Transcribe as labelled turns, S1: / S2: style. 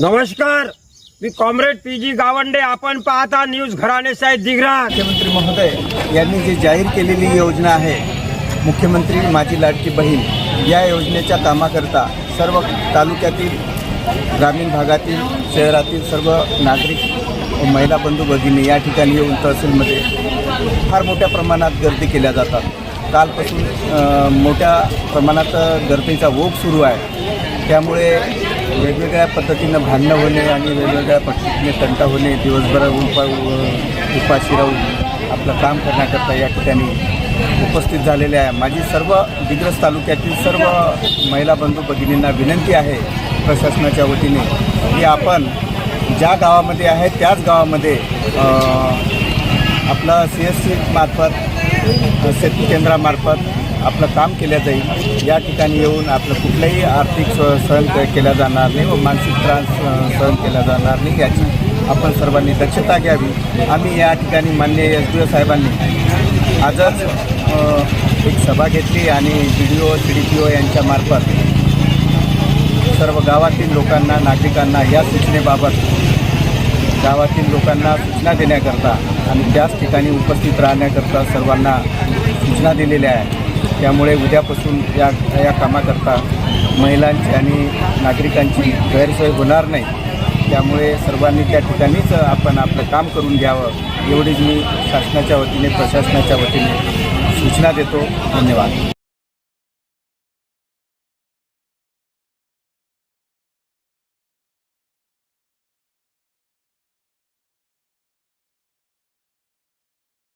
S1: नमस्कार मी comrade P G Gawande. आपण पाहता न्यूज घराणे साहेब दिग्रा
S2: मुख्यमंत्री महोदय यांनी जी जाहीर केलेली योजना आहे मुख्यमंत्री माझी लाडकी बहीण या योजनेच्या कामाकरता सर्व तालुक्यातील ग्रामीण भागातील शहरातील सर्व नागरिक महिला बंधू भगिनी या ठिकाणी येऊन तहसीलमध्ये फार मोठ्या प्रमाणात गर्दी केल्या जातात. कालपासून मोठ्या प्रमाणात गर्दीचा ओघ सुरू आहे. त्यामुळे वेगवेगळ्या पद्धतीनं भांडणं होणे आणि वेगवेगळ्या पद्धतीने तंटा होणे दिवसभर उपा उपाशी राहून आपलं काम करण्याकरता या ठिकाणी उपस्थित झालेले आहे. माझी सर्व दिग्रस तालुक्यातील सर्व महिला बंधू भगिनींना विनंती आहे प्रशासनाच्या वतीने की आपण ज्या गावामध्ये आहे त्याच गावामध्ये आपलं सी एस सी मार्फत शेती केंद्रामार्फत आपलं काम केलं जाईल. या ठिकाणी येऊन आपलं कुठलंही आर्थिक स- सहन केला जाणार नाही व मानसिक त्रास सहन केला जाणार नाही याची आपण सर्वांनी दक्षता घ्यावी. आम्ही या ठिकाणी मान्य एस डी ओ साहेबांनी आजच एक सभा घेतली आणि B D O C D P O यांच्यामार्फत सर्व गावातील लोकांना नागरिकांना या सूचनेबाबत गावातील लोकांना सूचना देण्याकरता आणि त्याच ठिकाणी उपस्थित राहण्याकरता सर्वांना सूचना दिलेल्या आहे त्यामुळे उद्यापासून या या कामाकरता महिलांची आणि नागरिकांची गैरसोय होणार नाही. त्यामुळे सर्वांनी त्या ठिकाणीच आपण आपलं काम करून घ्यावं एवढीच मी शासनाच्या वतीने प्रशासनाच्या वतीने सूचना देतो. धन्यवाद.